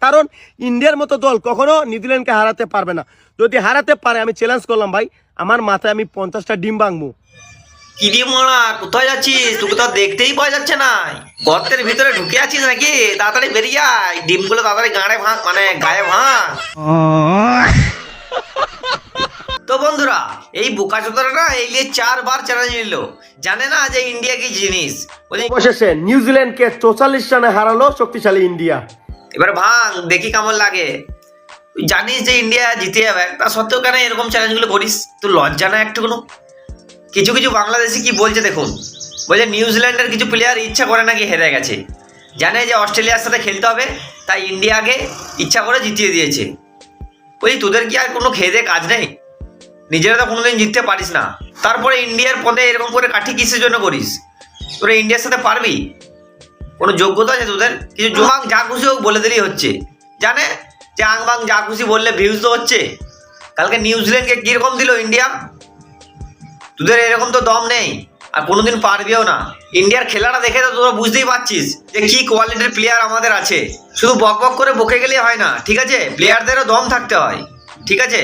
কারণ ইন্ডিয়ার মতো দল কখনো নিউজিল্যান্ডকে হারাতে পারবে না। যদি হারাতে পারে আমি চ্যালেঞ্জ করলাম ভাই আমার মাথায় আমি পঞ্চাশটা ডিম ভাঙবো। কিরে মারা? কোথায় যাচ্ছিস? তোকে তো দেখতেই পাওয়া যাচ্ছে না। গর্তের ভিতরে ঢুকে আছিস নাকি? তাড়াতাড়ি বেরিয়ে আয়। ডিমগুলো তাড়াতাড়ি গাঁড়ে ভাঙ মানে গায়ে ভাঙ। তো বন্ধুরা এই বোকা এই নিয়ে চারবার চ্যালেঞ্জ নিল। জানে না যে ইন্ডিয়া কি জিনিস? অবশেষে নিউজিল্যান্ডকে চৌচল্লিশ রানে হারালো শক্তিশালী ইন্ডিয়া। এবার ভাঙ দেখি কেমন লাগে। জানিস যে ইন্ডিয়া জিতে যাবে। তা সত্ত্বেও কেন এরকম চ্যালেঞ্জগুলো করিস? তোর লজ্জা না একটুকুনো? কিছু কিছু বাংলাদেশি কি বলছে দেখুন। বলছে নিউজিল্যান্ডের কিছু প্লেয়ার ইচ্ছা করে নাকি হেরে গেছে। জানে যে অস্ট্রেলিয়ার সাথে খেলতে হবে, তাই ইন্ডিয়াকে ইচ্ছা করে জিতিয়ে দিয়েছে। বলছি তোদের কি আর কোনো খেয়ে কাজ নেই? নিজেরা তো কোনোদিন জিততে পারিস না। তারপরে ইন্ডিয়ার পদে এরকম করে কাঠি কিসের জন্য করিস? তোরা ইন্ডিয়ার সাথে পারবি? কোনো যোগ্যতা আছে তোদের? কিছু জোহাং যা খুশি হোক বলে দিলেই হচ্ছে। জানে? যে আংবাং যা খুশি বললে ভিউজ তো হচ্ছে। কালকে নিউজিল্যান্ডকে কীরকম দিল ইন্ডিয়া? তোদের এরকম তো দম নেই। আর কোনোদিন পারবিও না। ইন্ডিয়ার খেলাটা দেখে তো তোরা বুঝতেই পারছিস যে কি কোয়ালিটির প্লেয়ার আমাদের আছে। শুধু বক বক করে বকে গেলে হয় না, ঠিক আছে? প্লেয়ারদেরও দম থাকতে হয়, ঠিক আছে?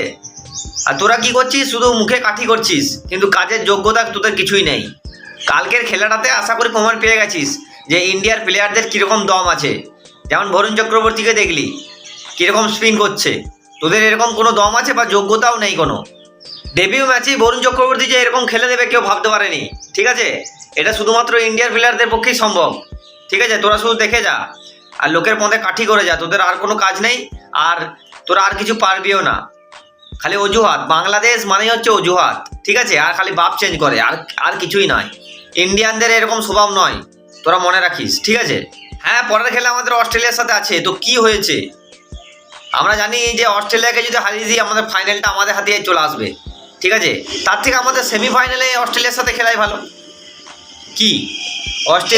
আর তোরা কি করছিস? শুধু মুখে কাঠি করছিস। কিন্তু কাজের যোগ্যতা তোদের কিছুই নেই। কালকের খেলাটাতে আশা করি প্রমাণ পেয়ে গেছিস। যে ইন্ডিয়ার প্লেয়ারদের কীরকম দম আছে? যেমন বরুণ চক্রবর্তীকে দেখলি, কীরকম স্পিন করছে? তোদের এরকম কোনো দম আছে বা যোগ্যতাও নেই কোনো? ডেবিউ ম্যাচেই বরুণ চক্রবর্তী যে এরকম খেলে দেবে কেউ ভাবতে পারেনি, ঠিক আছে? এটা শুধুমাত্র ইন্ডিয়ার প্লেয়ারদের পক্ষেই সম্ভব, ঠিক আছে? তোরা শুধু দেখে যা, আর লোকের মধ্যে কাঠি করে যা, তোদের আর কোনো কাজ নেই, আর তোরা আর কিছু পারবিও না। খালি অজুহাত, বাংলাদেশ মানেই হচ্ছে অজুহাত, ঠিক আছে? আর খালি বাপ চেঞ্জ করে, আর আর কিছুই নয়। ইন্ডিয়ানদের এরকম স্বভাব নয়। তোরা মনে রাখিস, ঠিক আছে? হ্যাঁ পরের খেলা আমাদের অস্ট্রেলিয়ার সাথে আছে, তো কি হয়েছে? আমরা জানি যে অস্ট্রেলিয়াকে যদি হারিয়ে দিই, আমাদের ফাইনালটা আমাদের হাতে চলে আসবে, ঠিক আছে? তার থেকে আমাদের সেমিফাইনালে অস্ট্রেলিয়ার সাথে খেলাই ভালো। কি?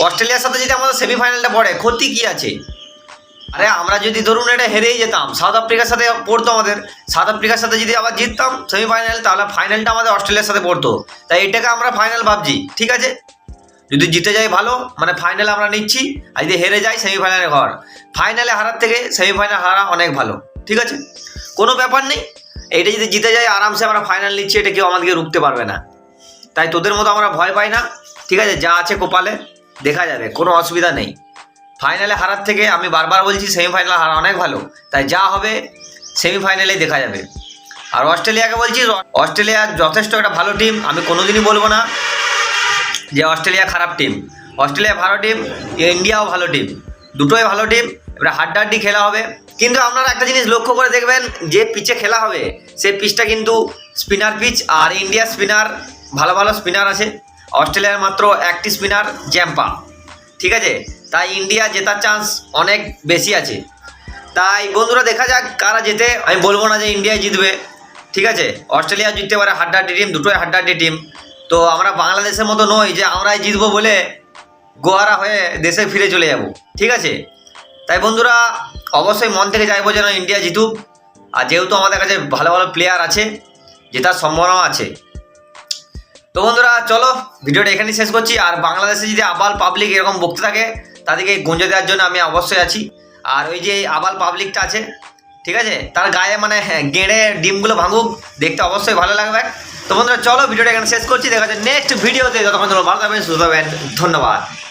অস্ট্রেলিয়ার সাথে যদি আমাদের সেমিফাইনালটা পড়ে, ক্ষতি কি আছে? আরে, আমরা যদি ধরুন এটা হেরেই যেতাম, সাউথ আফ্রিকার সাথে পড়তো আমাদের, সাউথ আফ্রিকার সাথে যদি আবার জিততাম সেমিফাইনাল, তাহলে ফাইনালটা আমাদের অস্ট্রেলিয়ার সাথে পড়তো। তাই এটাকে আমরা ফাইনাল ভাবছি, ঠিক আছে? যদি জিতে যাই ভালো মানে ফাইনালে আমরা নিচ্ছি, আর যদি হেরে যাই সেমিফাইনালে ঘর। ফাইনালে হারার থেকে সেমিফাইনাল হারা অনেক ভালো, ঠিক আছে? কোনো ব্যাপার নেই, এইটা যদি জিতে যাই আরামসে আমরা ফাইনাল নিচ্ছি, এটা কেউ আমাদেরকে রুখতে পারবে না। তাই তোদের মতো আমরা ভয় পাই না, ঠিক আছে? যা আছে কপালে, দেখা যাবে, কোনো অসুবিধা নেই। ফাইনালে হারার থেকে আমি বারবার বলছি সেমিফাইনাল হারা অনেক ভালো, তাই যা হবে সেমিফাইনালেই দেখা যাবে। আর অস্ট্রেলিয়াকে বলছি, অস্ট্রেলিয়া যথেষ্ট একটা ভালো টিম আমি কোনোদিনই বলব না। যে অস্ট্রেলিয়া খারাপ টিম অস্ট্রেলিয়া ভালো টিম ইন্ডিয়াও ভালো টিম দুটোই ভালো টিম এবার হাড্ডাহাড্ডি খেলা হবে। কিন্তু আপনারা একটা জিনিস লক্ষ্য করে দেখবেন, যে পিচে খেলা হবে, সেই পিচটা কিন্তু স্পিনার পিচ আর ইন্ডিয়া স্পিনার ভালো ভালো স্পিনার আছে। অস্ট্রেলিয়ার মাত্র একটি স্পিনার জ্যাম্পা ঠিক আছে? তাই ইন্ডিয়া জেতার চান্স অনেক বেশি আছে। তাই বন্ধুরা দেখা যাক কারা জেতে, আমি বলব না যে ইন্ডিয়া জিতবে। ঠিক আছে? অস্ট্রেলিয়া জিততে পারে হাড্ডাহাড্ডি টিম দুটোই হাড্ডাহাড্ডি টিম তো আমরা বাংলাদেশের মতো নই যে আমরাই জিতবো বলে গোয়ারা হয়ে দেশে ফিরে চলে যাব। ঠিক আছে? তাই বন্ধুরা, অবশ্যই মন থেকে চাইব যেন ইন্ডিয়া জিতুক। আর যেহেতু আমাদের কাছে ভালো ভালো প্লেয়ার আছে, জেতার সম্ভাবনাও আছে। তো বন্ধুরা, চলো, ভিডিওটা এখানেই শেষ করছি। আর বাংলাদেশে যদি আবাল পাবলিক এরকম বকতে থাকে, তাদেরকে গুঞ্জে দেওয়ার জন্য আমি অবশ্যই আছি। আর ওই যে আবাল পাবলিকটা আছে, ঠিক আছে? তার গায়ে মানে গেঁড়ে ডিমগুলো ভাঙুক, দেখতে অবশ্যই ভালো লাগবে। তো বন্ধুরা, চলো ভিডিওটা এখানে শেষ করছি। দেখা যাচ্ছে নেক্সট ভিডিওতে। যতক্ষণ ভালো থাকবেন, সুস্থ থাকবেন। ধন্যবাদ।